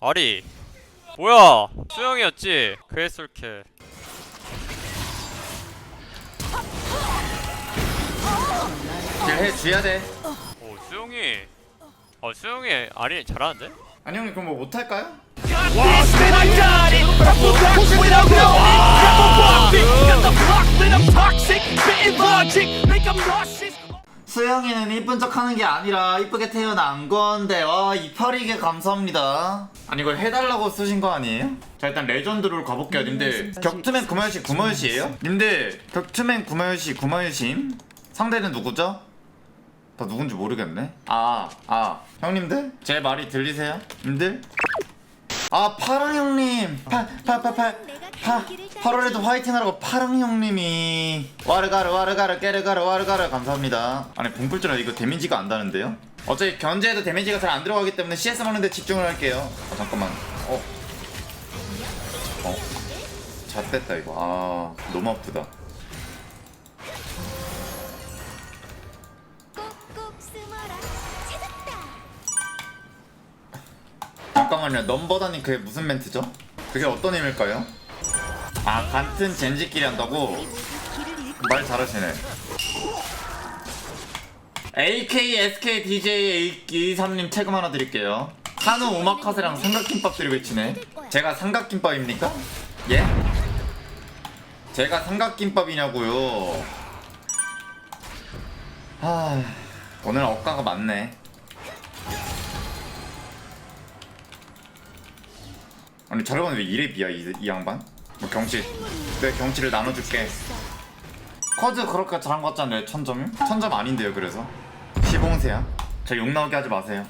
아리 뭐야 수영이었지 그랬을게 딜해 줘야 돼. 오 수영이 어 수영이 아리 잘하는데? 아니 형님 그럼 뭐 못할까요? 수영이는 이쁜 척 하는 게 아니라 이쁘게 태어난 건데 와 이파리게 감사합니다 아니 이걸 해달라고 쓰신 거 아니에요? 자 일단 레전드로 가볼게요 님들 격투맨 구마유시 구마유시에요? 님들 격투맨 구마유시 구마유심 상대는 누구죠? 나 누군지 모르겠네 아아 형님들 제 말이 들리세요? 님들? 아 파랑 형님 파파파파 파 8월에도 화이팅 하라고 파랑 형님이 와르가르 와르가르 깨르가르 와르가르 감사합니다 아니 봉풀전에 이거 데미지가 안 다는데요? 어차피 견제해도 데미지가 잘 안 들어가기 때문에 CS 먹는데 집중을 할게요 아 잠깐만 어? 어? 잣됐다 이거 아 너무 아프다 잠깐만요 넘버다님 그게 무슨 멘트죠? 그게 어떤 의미일까요? 아 같은 젠지끼리 한다고? 말 잘하시네. AK, SK, DJ, 23님 태금 하나 드릴게요. 한우 오마카세랑 삼각김밥 드리고 있치네. 제가 삼각김밥입니까? 예? 제가 삼각김밥이냐고요. 하... 오늘 억가가 많네. 아니 저러면 왜 이래 비야 이, 이 양반? 뭐 경치. 내 경치를 나눠줄게. 커즈 그렇게 잘한 것 같잖아요? 천점이? 천점 아닌데요 그래서. 시봉세야. 저 욕 나오게 하지 마세요.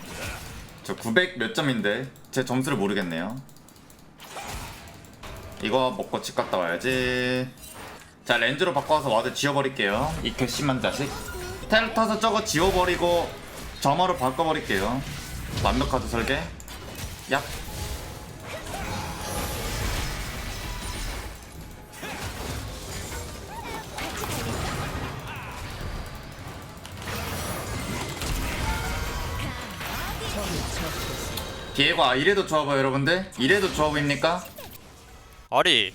저 900 몇 점인데 제 점수를 모르겠네요. 이거 먹고 집 갔다 와야지. 자 렌즈로 바꿔서 와드 지워버릴게요. 이 괘씸한 자식. 텔 타서 저거 지워버리고 점화로 바꿔버릴게요. 완벽하죠 설계? 얍 디에고 아 이래도 좋아 보여 여러분들? 이래도 좋아 보입니까? 아리.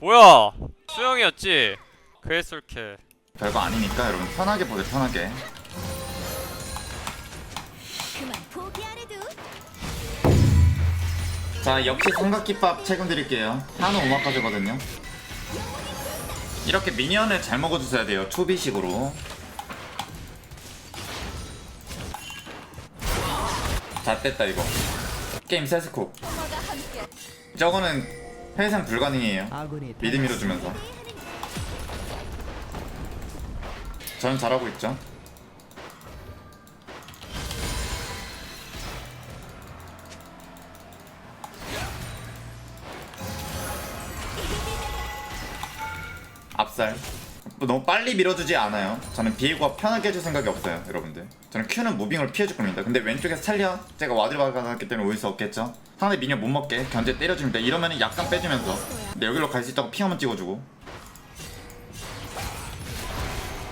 뭐야? 수영이었지? 그랬을게 별거 아니니까 여러분 편하게 보세요 편하게. 자 역시 삼각김밥 책임드릴게요. 한우 오마카세거든요. 이렇게 미니언을 잘 먹어주셔야 돼요 초비식으로 자 됐다 이거. 게임 세스코 저거는 회생 불가능해요. 미드 밀어주면서. 저는 잘하고 있죠? 앞살 뭐 너무 빨리 밀어주지 않아요. 저는 비에고가 편하게 해줄 생각이 없어요 여러분들. 저는 Q는 무빙을 피해줄 겁니다. 근데 왼쪽에서 살려 제가 와드를 박아놨기 때문에 올 수 없겠죠? 상대 미니언 못 먹게 견제 때려줍니다. 이러면 약간 빼주면서. 근데 여기로 갈 수 있다고 피 한번 찍어주고.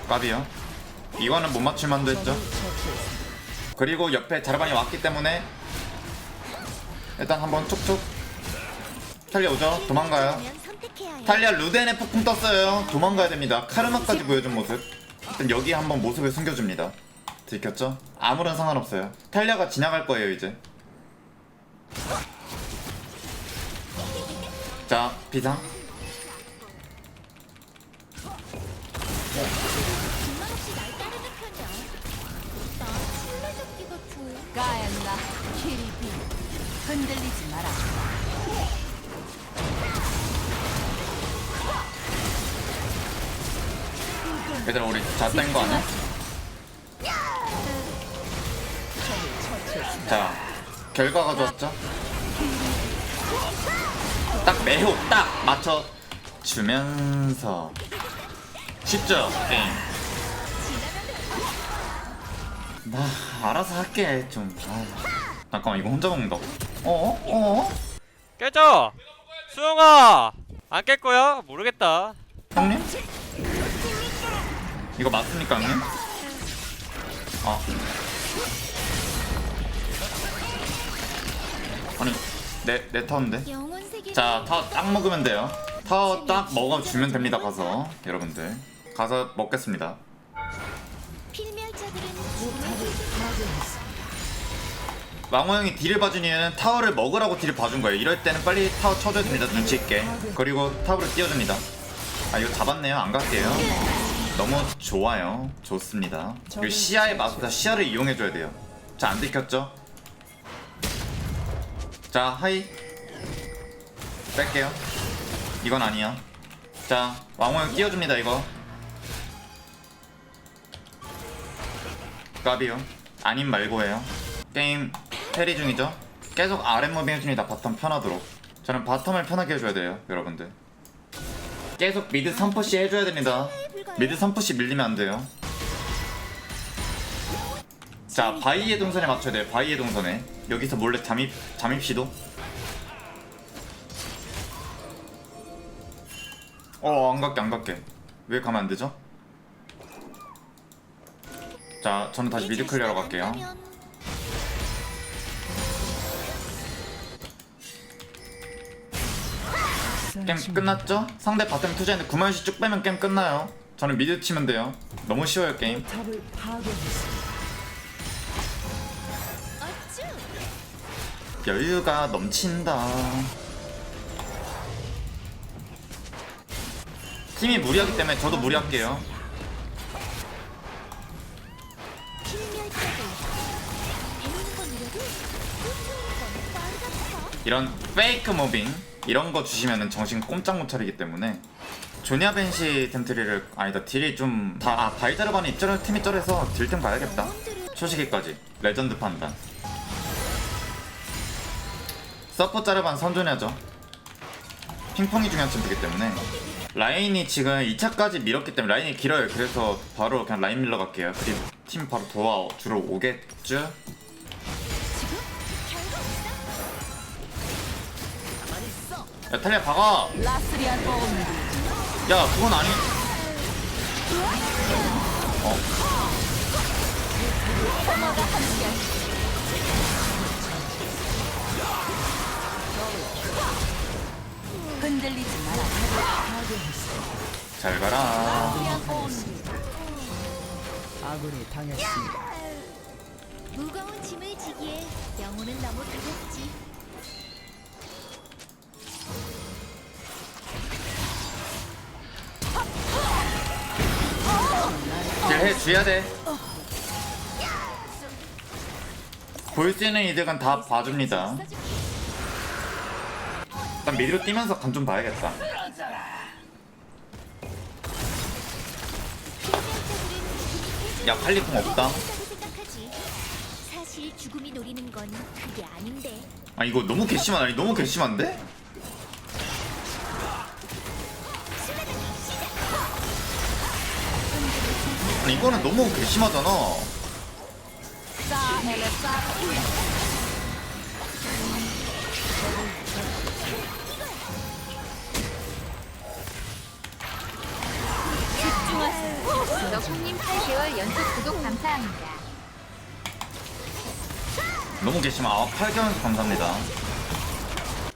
까비요. 이거는 못 맞출 만도 했죠? 그리고 옆에 자르반이 왔기 때문에 일단 한번 촉촉 살려오죠? 도망가요 탈리아 루덴의 폭풍 떴어요. 도망가야 됩니다. 카르마까지 보여준 모습. 일단 여기 한번 모습을 숨겨줍니다. 들켰죠? 아무런 상관없어요. 탈리아가 지나갈 거예요 이제. 자 비상. 흔들리지 마라 얘들아 우리 잣된 거 아니야? 자 결과가 좋았죠? 딱 매호 딱 맞춰 주면서 쉽죠 게임. 나 알아서 할게 좀. 아. 잠깐만 이거 혼자 먹는다. 어? 어? 깨져 수영아 안깰 거야 모르겠다 형님? 이거 맞습니까 형님? 아. 아니 내, 내 세계 자 타워 딱 먹으면 돼요. 타워 딱 먹어주면 됩니다 가서. 여러분들. 가서 먹겠습니다. 망호 형이 딜을 봐준 이유는 타워를 먹으라고 딜을 봐준 거예요. 이럴 때는 빨리 타워 쳐줘야 됩니다 눈치 있게. 그리고 탑으로 띄워줍니다. 아 이거 잡았네요. 안 갈게요 너무 좋아요. 좋습니다. 이거 시야의 마스터 시야를 이용해줘야 돼요. 자 안 들켰죠? 자 하이. 뺄게요. 이건 아니야. 자 왕호 형 띄워줍니다 이거. 까비요. 아님 말고예요. 게임 캐리 중이죠? 계속 아랫 무빙 해줍니다 바텀 편하도록. 저는 바텀을 편하게 해줘야 돼요 여러분들. 계속 미드 3푸시 해줘야 됩니다 미드 3푸시 밀리면 안 돼요. 자 바이의 동선에 맞춰야 돼요 바이의 동선에. 여기서 몰래 잠입 잠입 시도. 어 안 갈게 안 갈게. 왜 가면 안 되죠? 자 저는 다시 미드 클리어로 갈게요. 게임 끝났죠? 상대 바텀 투자인데 9만원씩 쭉 빼면 게임 끝나요 저는 미드 치면 돼요. 너무 쉬워요 게임. 탑을 파괴했습니다. 어쭈 여유가 넘친다. 팀이 무리하기 때문에 저도 무리할게요. 이런 페이크 무빙 이런 거 주시면은 정신 꼼짝 못 차리기 때문에 조니아 벤시 템트리를 아니다 딜이 좀다 아, 바이자르반이 입절 팀이 쩔해서 딜템 봐야겠다. 초시기까지. 레전드 판단. 서포 자르반 선존해야죠. 핑퐁이 중요한 챔프이기 때문에. 라인이 지금 2차까지 밀었기 때문에 라인이 길어요. 그래서 바로 그냥 라인 밀러 갈게요. 그리고 팀 바로 도와 주러 오겠죠? 지금 결과 없어 야 탈리아 박아! 라스리안 온 야 그건 아니 어 흔들리지 마라. 잘 가라 아군이 당했습니다. 무거운 짐을 지기에 영혼은 너무 가볍지 해 줘야 돼. 볼수 있는 이득은 다 봐줍니다. 일단 미드로 뛰면서 간 좀 봐야겠다. 야 칼리풍 없다. 아 이거 너무 괘씸하다. 아니 너무 괘씸한데? 아니 이거는 너무 괘씸하잖아. 너구님 8개월 연속 구독 감사합니다. 너무 괘씸하 아 8개월 감사합니다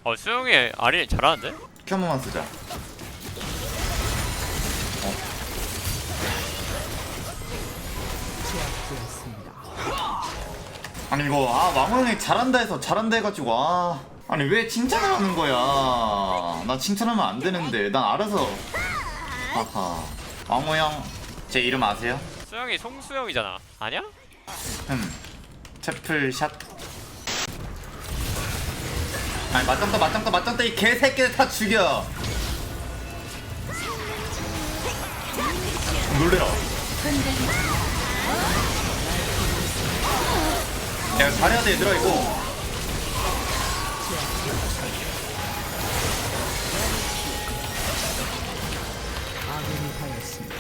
어 수영이 아리 잘하는데? 큐 한 번만 쓰자 아니 이거 아 왕호형이 잘한다 해서 잘한다 해가지고 아. 아니 왜 칭찬을 하는 거야? 나 칭찬하면 안 되는데 난 알아서. 하하. 왕호 형 제 이름 아세요? 수영이 송수영이잖아. 아니야? 흠. 채플샷. 아니 맞짱 떠 맞짱 떠 맞짱 떠 이 개새끼들 다 죽여. 놀래라 내가 잘해야 돼 얘들아 이거 아군이 당했습니다.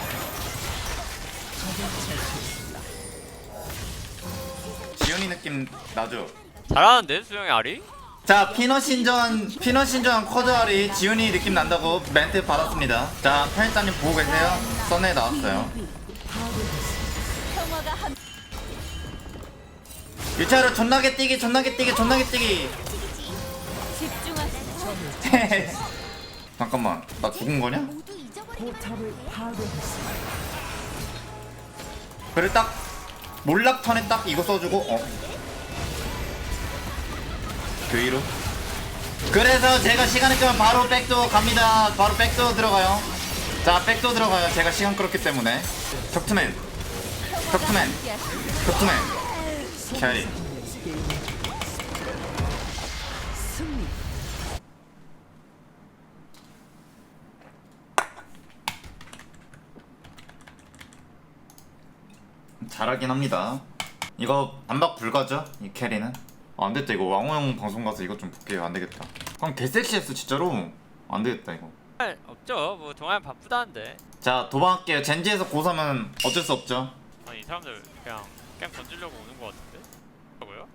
지훈이 느낌 나죠? 잘하는데 수영이 아리? 자 피너신전 피너신전 커즈알이 지훈이 느낌 난다고 멘트 받았습니다 자 편집자님 보고 계세요 썬에 나왔어요 평화가 유차로 존나게 뛰기 존나게 뛰기 존나게 뛰기. 잠깐만 나 죽은 거냐? 그래 딱 몰락 턴에 딱 이거 써주고 어. 뒤로? 그래서 제가 시간을 끄면 바로 백도 갑니다. 바로 백도 들어가요. 자 백도 들어가요. 제가 시간 끌었기 때문에. 격투맨. 격투맨. 격투맨 캐리. 잘하긴 합니다. 이거 반박 불가죠? 이 캐리는? 아, 안 됐다 이거. 왕호형 방송 가서 이것 좀 볼게요. 안 되겠다. 그럼 개섹시했어 진짜로? 안 되겠다 이거. 할 없죠. 뭐 동아연 바쁘다는데. 자 도망할게요. 젠지에서 고3은 어쩔 수 없죠. 아니 이 사람들 그냥 게임 던지려고 오는 거 같은데 뭐고요?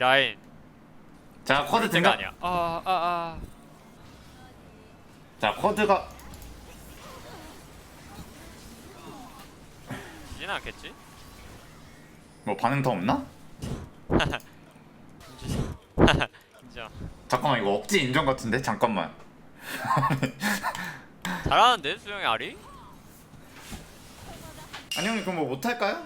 야인 자 쿼드 때가 등가 아니야 아아 아 자 쿼드가 지진 않겠지? 뭐 반응 더 없나? 인정 잠깐만 이거 억지 인정 같은데 잠깐만 잘하는데 수영이 아리? 형님 그럼 뭐 못할까요?